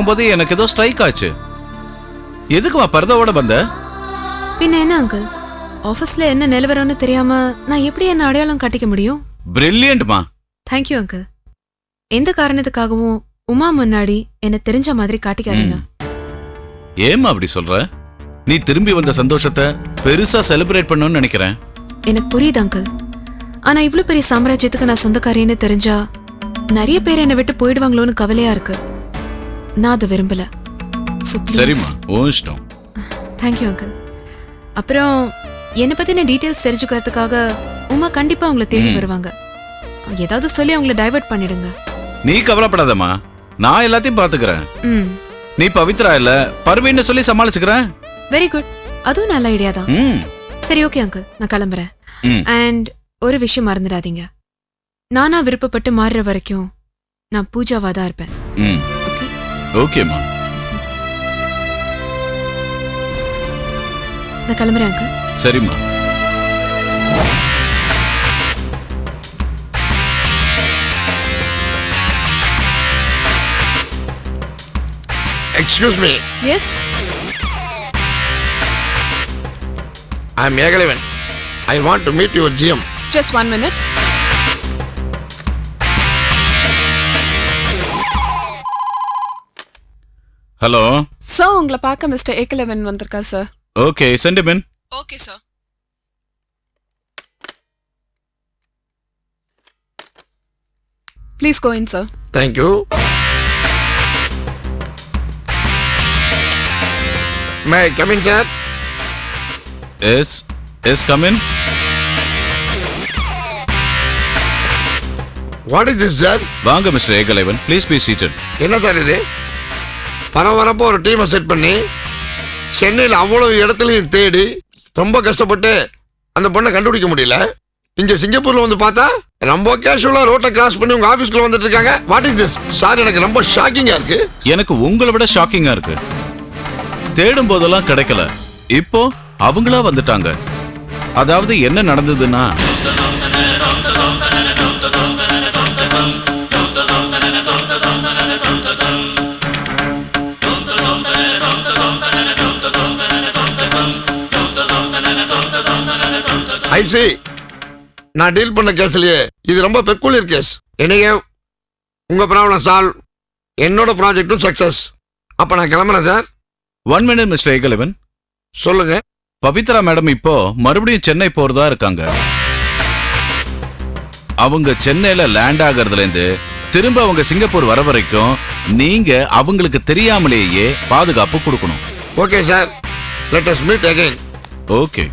போகும்போது எனக்கு ஏதோ ஸ்ட்ரைக் ஆச்சு. எதுக்குமா பரதாவோட வந்த? பின்ன என்ன அங்கிள் ஆபீஸ்ல என்ன நிலவரம்னு தெரியாம நான் எப்படி என்ன அடையாளம் காட்டிக்க முடியும்? பிரில்லியன்ட்மா தேங்க்யூ அங்கிள் எந்த காரணத்துக்காகவும் உமா முன்னாடி என்ன தெரிஞ்ச மாதிரி காட்டிக்காதீங்க. ஏம்மா அப்படி சொல்ற? நீ திரும்பி வந்த சந்தோஷத்தை பெருசா செலிப்ரேட் பண்ணணும்னு நினைக்கிறேன். எனக்கு புரியுது அங்கிள் ஆனா இவ்ளோ பெரிய சாம்ராஜ்யத்துக்கு நான் சொந்தக்காரின்னு தெரிஞ்சா நிறைய பேர் என்னை விட்டு போயிடுவாங்களோன்னு கவலையா இருக்கு. நான் அதை விரும்பல. சரிம்மா உன் இஷ்டம். தேங்க்யூ அங்கிள் அப்புறம் என்னை பத்தின டீட்டெயில்ஸ் தெரிஞ்சுக்கிறதுக்காக உமா கண்டிப்பா உங்களை தேடி வருவாங்க. ஏதாவது சொல்லி அவங்கள டைவர்ட் பண்ணிடுங்க. நீ கவலைப்படாதம்மா. நான் எல்லாத்தையும் பாத்துக்கிறேன் ம். நீ பவித்ரா இல்ல? பர்வீன்னு சொல்லி சமாளிச்சுக்கிறேன்? வெரி குட் அதுவும் நல்ல ஐடியா தான். ம். சரி ஓகே அங்கிள் நான் கிளம்புறேன். ம். அண்ட் ஒரு விஷயம் மறந்துடாதீங்க. நானா விருப்பப்பட்டு மாறுற வரைக்கும் நான் பூஜாவா தான் இருப்பேன். ம். ஓகேம்மா நான் கிளம்புறேன் அங்கிள் சரிம்மா excuse me yes I am Ekalaivan I want to meet your GM Just one minute. Hello sir உங்களை பார்க்க மிஸ்டர் ஏகலவன் வந்திருக்கார் sir okay send in okay sir please go in sir thank you may coming sir yes yes come in what is this sir வாங்க mister Ekalaivan please be seated என்ன sir இது? பரபரப்பாக ஒரு டீமை set பண்ணி சென்னையில் அவ்வளோ இடத்துலையும் தேடி ரொம்ப கஷ்டப்பட்டு அந்த பொண்ணை கண்டுபிடிக்க முடியல. இங்க சிங்கப்பூர்ல வந்து பார்த்தா ரொம்ப கேஷுவலா ரோட்டை கிராஸ் பண்ணி உங்க ஆபீஸ்க்குள்ள வந்துட்டு இருக்காங்க. வாட் இஸ் திஸ் சார் எனக்கு ரொம்ப ஷாக்கிங்கா இருக்கு. எனக்கு உங்களை விட ஷாக்கிங்கா இருக்கு. தேடும் போதெல்லாம் கிடைக்கல. இப்போ அவங்களா வந்துட்டாங்க. அதாவது என்ன நடந்ததுன்னா ஐசி நான் டீல் பண்ண கேஸ்லயே இது ரொம்ப பெக்குலியர் கேஸ் என்னைய உங்க ப்ராப்ளம் சால்வ் என்னோட ப்ராஜெக்டும் சக்சஸ் அப்ப நான் கிளம்புறேன் sir one minute mister Ekalaivan சொல்லுங்க. பவித்ரா மேடம் இப்போ மறுபடியும் சென்னை போறதா இருக்காங்க. அவங்க சென்னையில லேண்ட் ஆகிறதுல இருந்து திரும்ப அவங்க சிங்கப்பூர் வர வரைக்கும் நீங்க அவங்களுக்கு தெரியாமலேயே பாதுகாப்பு கொடுக்கணும். Okay sir let us meet again okay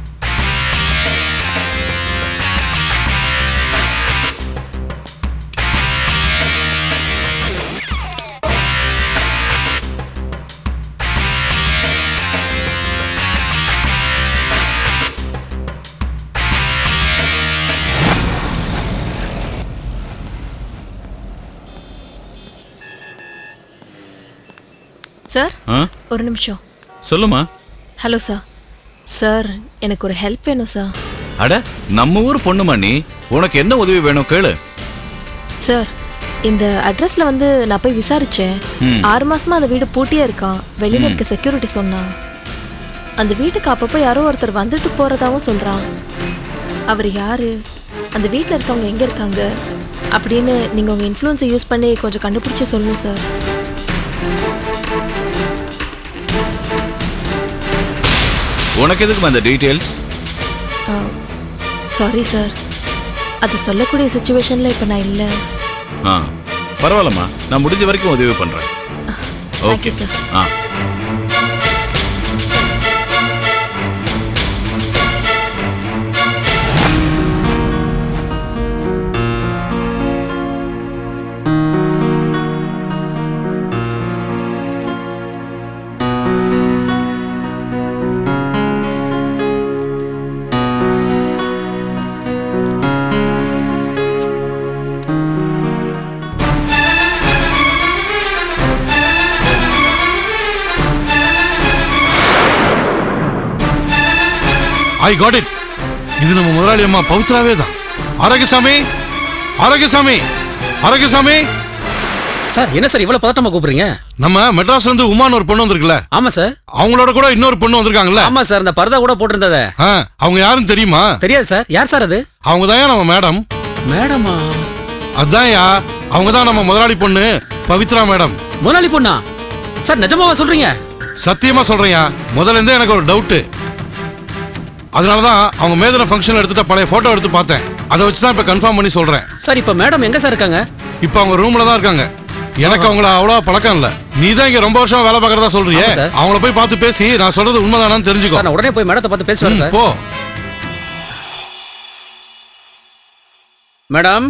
sir? ஆ? ஒரு நிமிஷம். சொல்லுமா? ஹலோ சார் சார் எனக்கு ஒரு ஹெல்ப் வேணும் சார் அட நம்ம ஊர் பொண்ணுமா நீ? உனக்கு என்ன உதவி வேணும் கேளு. சார் இந்த அட்ரஸ்ல வந்து நான் போய் விசாரிச்சேன். ம். ஆறு மாசமா அந்த வீடு பூட்டியே இருக்கான் வெளியில இருக்க செக்யூரிட்டி சொன்னான் அந்த வீட்டுக்கு அப்பப்போ யாரோ ஒருத்தர் வந்துட்டு போறதாவும் சொல்றான். அவர் யாரு? அந்த வீட்டில் இருக்கவங்க எங்க இருக்காங்க? அப்படின்னு நீங்க உங்க இன்ஃப்ளூயன்ஸை யூஸ் பண்ணி கொஞ்சம் கண்டுபிடிச்சு சொல்லணும் சார் உனக்கு எதுக்குமா அந்த டீட்டெயில்ஸ் சாரி சார் அது சொல்லக்கூடிய சுச்சுவேஷன்ல இப்போ நான் இல்லை. ஆ பரவாயில்லம்மா. நான் முடிஞ்ச வரைக்கும் உதவி பண்றேன். Thank okay sir. ஆ. ஐ காட் இட் இது நம்ம முதலாளி அம்மா பவித்ராவே தான். ஆரோக்கியசாமி ஆரோக்கியசாமி ஆரோக்கியசாமி சார் என்ன சார் இவ்வளவு பதட்டமா கூப்பிடுறீங்க? நம்ம மெட்ராஸ்ல இருந்து உமான்னு ஒரு பொண்ணு வந்திருக்குல்ல. ஆமா சார். அவங்களோட கூட இன்னொரு பொண்ணு வந்திருக்காங்கல்ல. ஆமா சார் இந்த பர்தா கூட போட்டிருந்தத. அவங்க யாருன்னு தெரியுமா? தெரியாது சார். யார் சார் அது? அவங்க தான் நம்ம மேடம். மேடமா? அதான்யா அவங்க தான் நம்ம முதலாளி பொண்ணு பவித்ரா மேடம். முதலாளி பொண்ணா? சார் நிஜமாவா சொல்றீங்க? சத்தியமா சொல்றேன்யா முதல்ல இருந்தே எனக்கு ஒரு டவுட்டு அதனால தான் அவங்க மேதன ஃபங்க்ஷன் எடுத்துட்டு பழைய போட்டோ எடுத்து பார்த்தேன். அதை வச்சு தான் இப்போ கன்ஃபார்ம் பண்ணி சொல்றேன். சார் இப்ப மேடம் எங்க சார் இருக்காங்க? இப்போ அவங்க ரூம்ல தான் இருக்காங்க. எனக்கு அவங்கள அவ்வளோ பழக்கம் இல்ல. நீ தான் இங்க ரொம்ப வருஷம் வேலை பார்க்கறதா சொல்றியே? சார். அவங்கள போய் பார்த்து பேசி நான் சொல்றது உண்மைதானான்னு தெரிஞ்சுக்கோ. சார் நான் உடனே போய் மேடத்தை பார்த்து பேசி வரேன் ம், சார். போ. மேடம்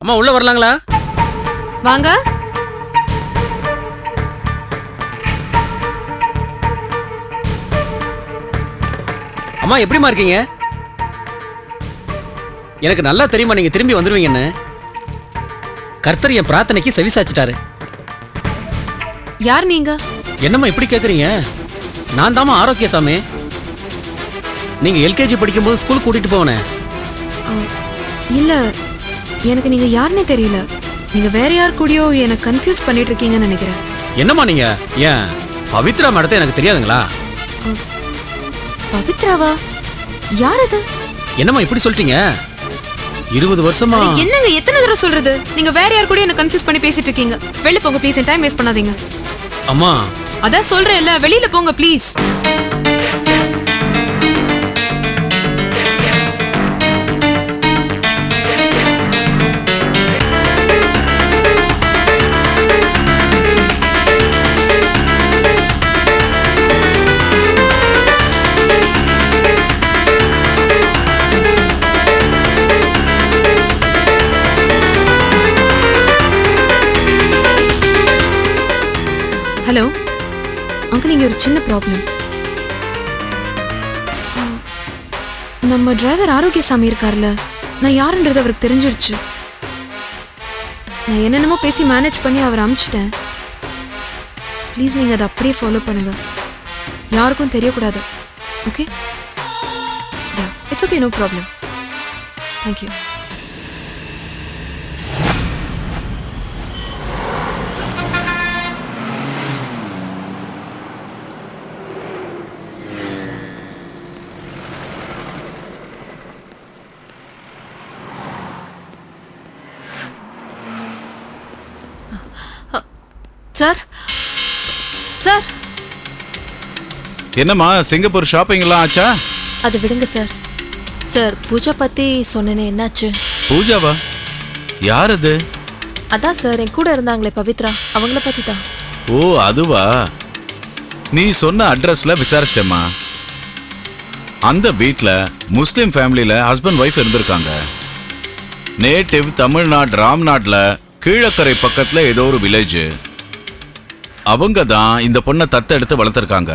அம்மா உள்ள வரலாங்களா? வாங்க. அம்மா எப்படிம்மா இருக்கீங்க? எனக்கு நல்லா தெரியுமா நீங்க திரும்பி வந்துருவீங்கன்னு. கர்த்தர் என் பிரார்த்தனைக்கு செவிசாச்சிட்டாரு யார் நீங்க? என்னம்மா இப்படி கேக்குறீங்க? நான் தாம்மா ஆரோக்கியசாமி. நீங்க எல்கேஜி படிக்கும்போது ஸ்கூல் கூட்டிட்டு போவனே. ஆ, இல்ல எனக்கு நீங்க யாருன்னே தெரியல. நீங்க வேற யார் கூடயோ எனக்கு கன்ஃபியூஸ் பண்ணிட்டு இருக்கீங்கன்னு நினைக்கிறேன். என்னம்மா நீங்க? ஏன்? பவித்ரா மேடத்தை எனக்கு தெரியாதுங்களா? பவித்ராவா? யார் அது என்னம்மா இப்படி சொல்லிட்டீங்க? இருபது வருஷமா. என்னங்க எத்தனை தடவை சொல்றது? நீங்க வேற யார் கூட என்ன கன்ஃபியூஸ் பண்ணி பேசிட்டு இருக்கீங்க? வெளில போங்க ப்ளீஸ் டைம் வேஸ்ட் பண்ணாதீங்க. அம்மா. அதான் சொல்றேன்ல வெளியில போங்க ப்ளீஸ் ஹலோ அங்கிள் நீங்கள் ஒரு சின்ன ப்ராப்ளம் நம்ம டிரைவர் ஆரோக்கியசாமி இருக்கார்ல. நான் யாருன்றது அவருக்கு தெரிஞ்சிருச்சு. நான் என்னென்னமோ பேசி மேனேஜ் பண்ணி அவர் அமிச்சிட்டேன். ப்ளீஸ் நீங்கள் அதை அப்படியே ஃபாலோ பண்ணுங்க. யாருக்கும் தெரியக்கூடாது. Okay it's okay no problem thank you sir? Sir? என்னம்மா சிங்கப்பூர் ஷாப்பிங் எல்லாம் ஆச்சா? அது விடுங்க சார். சார் பூஜா பத்தி சொன்னேனே என்னாச்சு? பூஜாவா? யார் அது? அதான் சார் என் கூட இருந்தாங்களே பவித்ரா. அவங்கள பத்தி தான் ஓ அதுவா? நீ சொன்ன அட்ரஸ்ல விசாரிச்சிட்டேம்மா. அந்த வீட்ல முஸ்லிம் ஃபேமிலியில ஹஸ்பண்ட் ஒய்ஃப் இருந்திருக்காங்க. நேட்டிவ் தமிழ்நாடு ராம்நாட்ல கீழக்கரை பக்கத்துல ஏதோ ஒரு வில்லேஜ். அவங்க தான் இந்த பொண்ணை தத்தெடுத்து வளர்த்துருக்காங்க.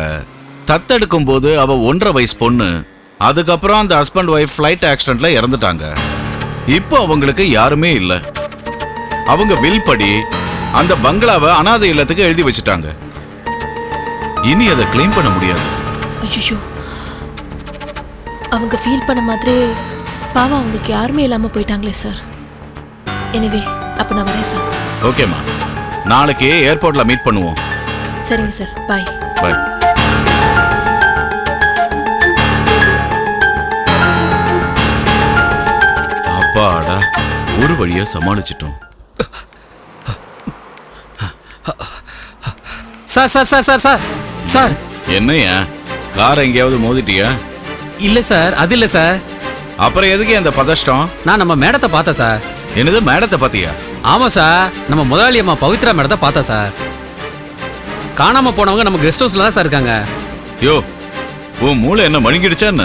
தத்தெடுக்கும் போது அவ ஒன்றரை வயசு பொண்ணு. அதுக்கப்புறம் அந்த ஹஸ்பண்ட் ஒய்ஃப் ஃப்ளைட் ஆக்சிடென்ட்ல இறந்துட்டாங்க. இப்போ அவங்களுக்கு யாருமே இல்லை. அவங்க வில் படி அந்த பங்களாவை அனாதை இல்லத்துக்கு எழுதி வச்சுட்டாங்க. இனி அதை க்ளைம் பண்ண முடியாது. ஐயோ அவங்க ஃபீல் பண்ண மாதிரி பாவம் அவங்களுக்கு யாருமே இல்லாம போயிட்டாங்களே சார் எனிவே அப்ப நான் வரேன் சார் ஓகேம்மா நாளைக்கு ஏர்போர்ட்ல மீட் பண்ணுவோம். சரிங்க சார். பாய். பை அப்பாடா ஒரு வழியா சமாளிச்சிட்டோம். Sir sir sir sir sir sir. என்னையா? காரை எங்கேயாவது மோதிட்டியா? இல்ல சார் அது இல்ல சார். அப்புறம் எதுக்கு அந்த பதஷ்டம்? நான் நம்ம மேடத்தை பார்த்தேன் சார். என்னது மேடத்தை பாத்தியா ஆமா சார். நம்ம முதலாளி அம்மா பவித்ரா மேடத்தை பார்த்தா சார். காணாம போனவங்க நம்ம கெஸ்ட் ஹவுஸ்ல தான் சார் இருக்காங்க. யோ உன் மூளை என்ன மழுங்கிடுச்சா என்ன?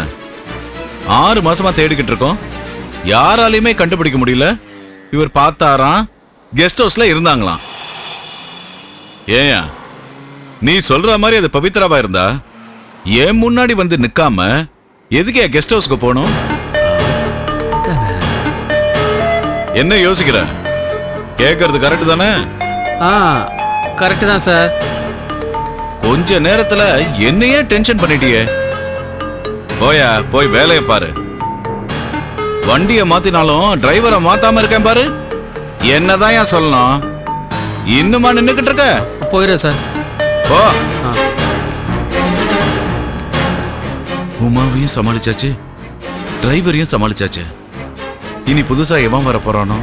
ஆறு மாசமா தேடிக்கிட்டு இருக்கோம். யாராலையுமே கண்டுபிடிக்க முடியல. இவர் பார்த்தாராம். கெஸ்ட் ஹவுஸ்ல இருந்தாங்களாம். ஏயா நீ சொல்ற மாதிரி அது பவித்ராவா இருந்தா? ஏன் முன்னாடி வந்து நிக்காம எதுக்கு கெஸ்ட் ஹவுஸ்க்கு போகணும்? என்ன யோசிக்கிற? கேக்குறது கரெக்ட் தானே? ஆ கரெக்டு தான் சார் கொஞ்ச நேரத்துல என்னையே டென்ஷன் பண்ணிட்டியே. போயா போய் வேலையை பாரு. வண்டிய மாத்தினாலும் டிரைவரை மாத்தாம இருக்கேன் பாரு. என்னதான் ஏன் சொல்லணும்? இன்னுமா நின்னுக்கிட்டு இருக்க? போயிடுறேன் சார் போ. உமாவையும் சமாளிச்சாச்சு. டிரைவரையும் சமாளிச்சாச்சு. இனி புதுசா எவன் வர போறானோ?